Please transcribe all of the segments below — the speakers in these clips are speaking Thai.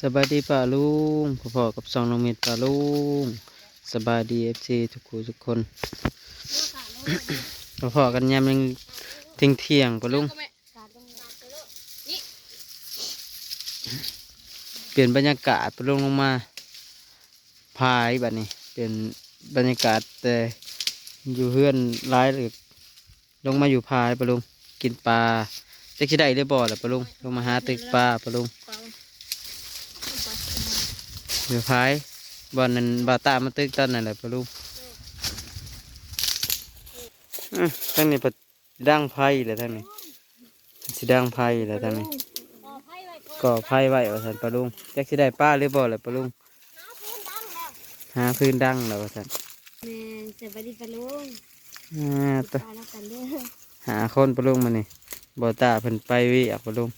สบายดีป่าลุงพ่อๆกับสองน้องเม็ดป่าลุงสบายดีเอฟซีทุกคนทุกคนพ่อๆกันยามยังเที่ยงเที่ยงป่าลุงเปลี่ยนบรรยากาศป่าลุงลงมาพายแบบนี้เปลี่ยนบรรยากาศแต่อยู่เฮือนร้ายเลยลงมาอยู่พายป่าลุงกินปลา จะคิดได้หรือบ่ล่ะป่าลุงลงมาหาตึกปลาป่าลุงเดี๋ยวพายบอลนั้นบาตามาตึกตอนนั่นแหละปะลูกอื้อทั้งนี้ปะดังไพ่เลยทั้งนี้สิดังไพ่เลยทั้งนี้ก่อไพ่ไว้ว่าสันปะลุงจักสิได้ป้าหรือบ่เลยปะลุงหาพื้นดังแล้วว่าสันแม่สวัสดีปะลุงอ่าตัวตาแล้วกันเด้อหาคนปะลุงมานี่ บอตาเพิ่นไปวิอะปะลุง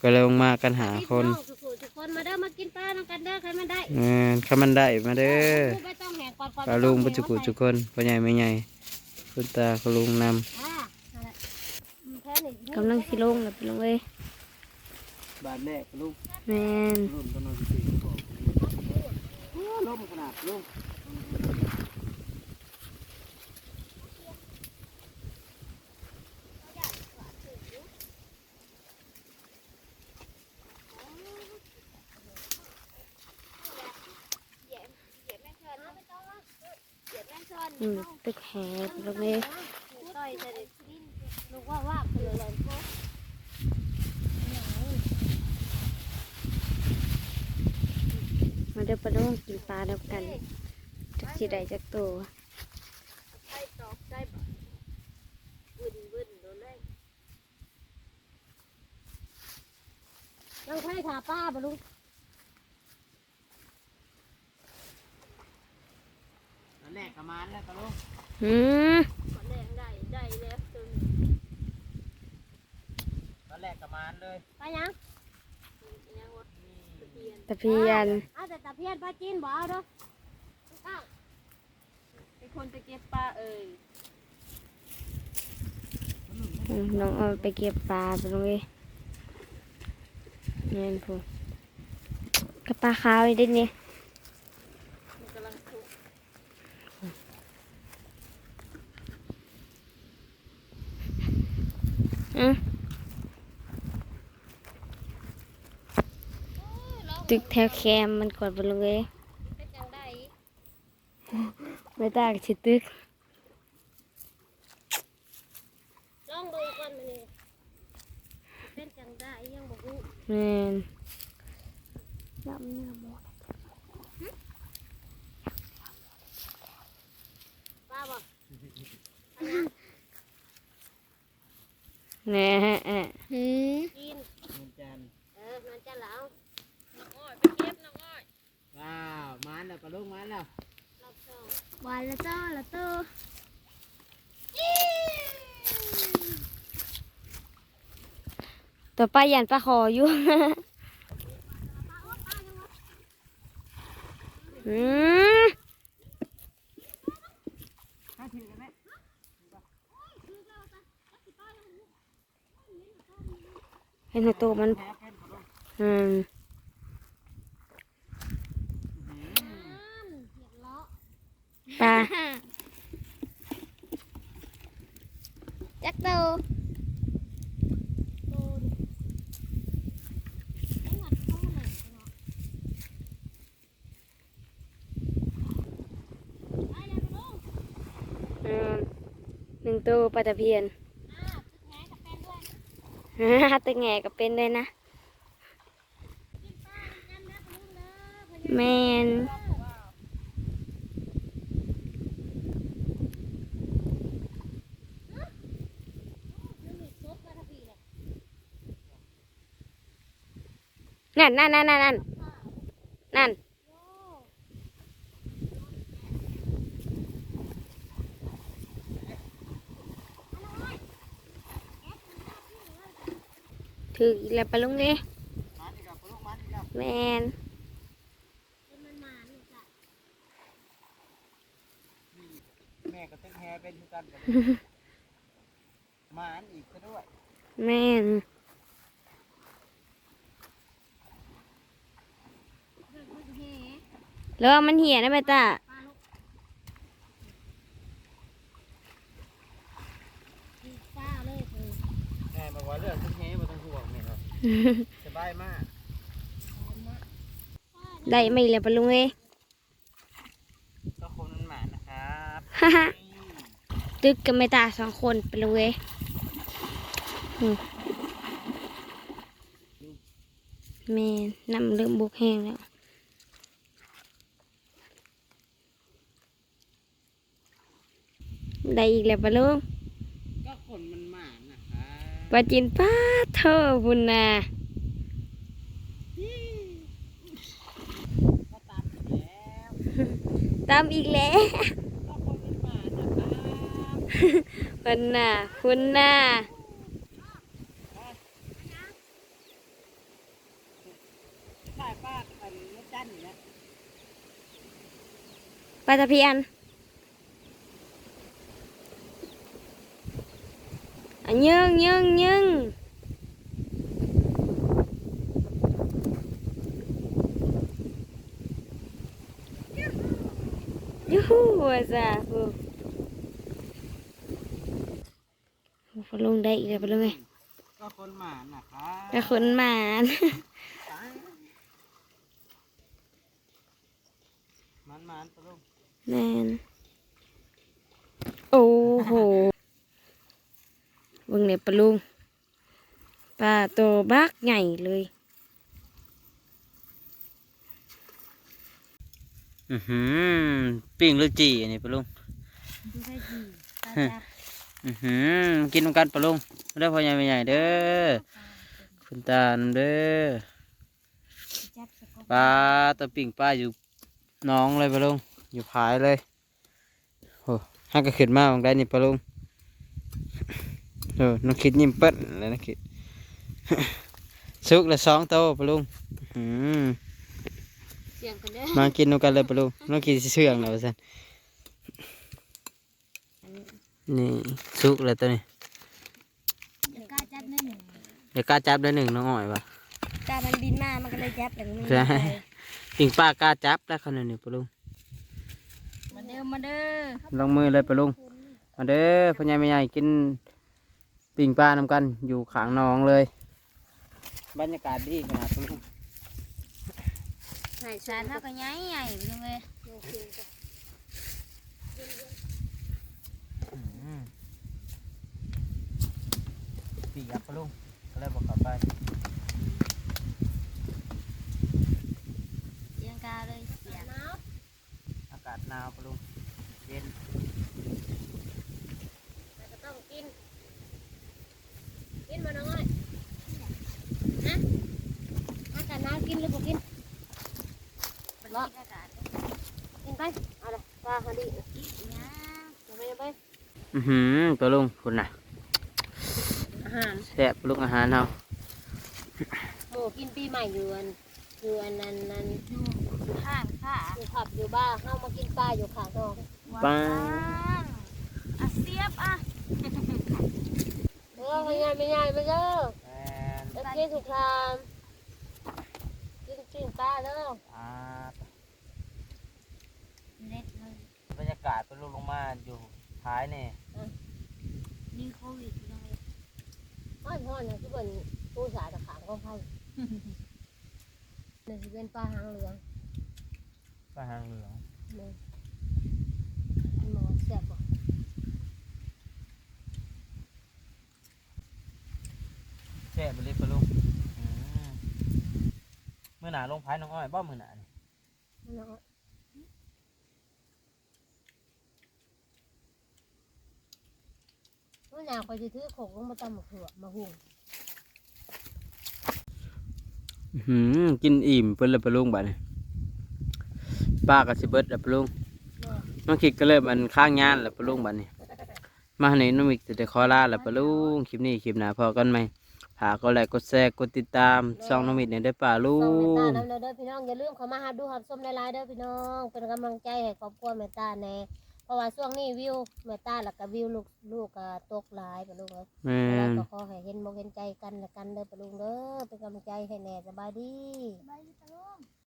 ก็เลยลงมากันหาคนทุกคนทุกคนมาเด้อมากินปลาน้องกันเด้อใครมาได้เออถ้ามันได้มาเด้อไม่ต้องแหกก่อนก่อนปลาลุงปัจจุกุทุกคนพ่อใหญ่ไม่ใหญ่คุณตาคุณลุงนำกำลังสิลงแล้วปะลุงเอ้ยบาทแรกลูกแม่น รุ่นต้นนสี่ล่มขนาดลูก อืม ตึกแหปะลุงเอ้ยลูกว่าว่าคืออะไรพวกมาเด้อปะลุงกินปลาเดียวกันจักสิได้จักตัวน้องไข่ถาป้าปะลุง อนแรกประมาณแล้วก็ลูกอืมตอนแรกประมาณเลยไปยังนี่ตะเพียนเอาแต่ตะเพียนปลาจีนบ่เอาเด้อก้าวเป็นคนจะเก็บปลาเอ่ยอืมน้องเอาไปเก็บปลาไปลุงเอ้ยเงินพูกับปลาขาวอีกเด็ดนี่มันกำลังทุก อืม ตึกแถวแคมมันกดไปลุงเอ้ยเป็นจังได้ไม่ต่างชิตึกลองดูก่อนมันนี่เป็นจังได้ยังบ่รู้เงินยำเนื้อหมูปลาบ่ แน่แอะหืมกินมันจันทร์เออมันจะเหลาว้าวมาแล้วก็ลูกมาแล้วรอบสองหวานละจ้าละเตอตัวป้ายันป้าคออยู่ อืม ถ้าถือกันไหม เห็นในตัวมันแพ้เป็นก็ลูกอืมปลาจักโตโตดิไอ้หวัดเข้ามาเนาะไปแล้วปะลุงอืมหนึ่งตัวปลาตะเพียน อ้าวตึกแหกับแฟนด้วย ตึกแงก็เป็นด้วยนะกินนั่นะปะลุงเด้อพะยาแมนนั่นนั่นนั่นนั่นนั่น ถืออีกแล้วปลุงเลยแมนแม่ก็ตึ้งแฮเป็นกันมานอีกซะด้วย แมนแล้วมันเหี่ยนะแม่ตา สบายมาก ได้ไม่แล้วปะลุงเอ้ยก็คงมันหมานะครับฮ่าฮ่าตึกกับแม่ตาสองคนปะลุงเอ้ยอืมแม่น้ำเริ่มบกแห้งแล้วได้อีกแล้วปะลุงก็คนมันหมา นะครับปาจินป้าเธอบุญนาก็ตามอยู่แล้วตามอีกแล้วก็คนมันหมานะครับคุณน่ะคุณน่ะป้าป้าอันนี้จันอยู่แล้วปลาตะเพียนอัน ยึงยึงยึงยูฮูว่าจ้าฟูพอลงได้อีกแล้วไปลงไงก็คนหมานะครับแต่คนหมานมันมันๆปะลุงแมนโอ้โหเบิ่งเนี่ยปลาลุงปลาตัวบักใหญ่เลยอือหือปิ้งหรือจีอันนี้ปะลุงดูใช่จีตาจับอือหือกินนำกันปะลุงเด้พ่อใหญ่แม่ใหญ่เด้อคุณตาเด้อปลาตัวปิ่งปลาอยู่น้องเลยปะลุงอยู่ผายเลยโอ้ฮักก็ขึ้นมาบางได้นี่ปะลุง เออน้องคิดยิ้มเปิ้ลเลยน้องคิดสุกละสองโตวปะลุงอื้อหือเสียงกันเด้อมากินนำกันเลยปะลุงน้องคิดสิเชื่องแล้วสันนี่สุกแล้วตัวนี้เดี๋ยวกล้าจับแน่หนึ่งเดี๋ยวกล้าจับได้หนึ่งน้องอ้อยปะตามันบินมา มันก็เลยจับแต่ไม่ใช่ปิ่งปลากล้าจับแล้วขนาดนี้ปะลุงมาเด้อมาเด้อลงมือเลยปะลุงมาเด้อพ่อใหญ่แม่ใหญ่กิน ปิ่งปลานำกันอยู่ขางหนองเลย บรรยากาศดีขนาดปะลุงใส่ชานเท่ากันใหญ่ใหญ่ไปเลยอืมปีกปะลุงก็เลยบอกกลับไปเสียงกาเลยเสียงอากาศหนาวปะลุงเย็น ก็ต้องกิน กิ นมาน้อยนะอากาศหนาวกินหรือบ่กินเนาะกินไปเอาเลยปลาเขาดีอย่าไปอย่าไปอือหือปะลุงคุณน่ะอาหารแซ่บปลุงอาหารเฮาหมูกินปีใหม่อยู่อันอยู่อันนั้นนั้นอยู่ข้างค่ะอยู่ผับอยู่บ้าเข้ามากินปลาอยู่ขางนอกปังอะเสียบอะ เออไม่ใหญ่ไม่ใหญ่ไม่เด้อแอนจะกินสุกทามกินกินปลาเด้ออ่าเล็ดเลยบรรยากาศปะลุงลงมาอยู่ท้ายนี่มีโควิดเลยพ่อพ่อเนี่ยที่เป็นผู้สายตะขางก็ไพ่เนี่ยสิเป็นปลาหางเหลืองปลาหางเหลือง เนี่ยหมอเสียบบ่ แซ่บไปเลยปะลุงอืมเมื่อหนาลงพายน้องอ้อยบ่เมื่อหนานี่เนาะเมื่อหนาวคอยจะถือโขกลงมาตำมะเขือมาหุงอื้อหือกินอิ่มเพิ่นและปะลุงบัดนี้ป้ากับสิเบิดและปะลุงเนาะน้องคิดก็เริ่มอันข้างงานและปะลุงบัดนี้มาในน้องมิกจะได้ขอลาและปะลุงคลิปนี้คลิปหน้าพอกันไหม หากก็ไลค์กดแชร์กดติดตามช่องน้องมิกเนี่ยได้อป่าลุส่งเมตงตาน้ำเด้อพี่น้องอย่าลืมเข้ามาหาดูหับส้มในไลน์เด้อพี่น้อง เป็นกำลังใจให้ครอบครัวเมตตาแน่เพราะว่าช่วงนี้วิวเมตตาแล้วก็วิวลูกลูกก็ตกหลายปะลุงเอ้ยแม่แล้วนก็ขอให้เห็นมกเห็นใจกันและกันเด้อปะลุงเด้อเป็นกำลังใจให้แน่สบายดี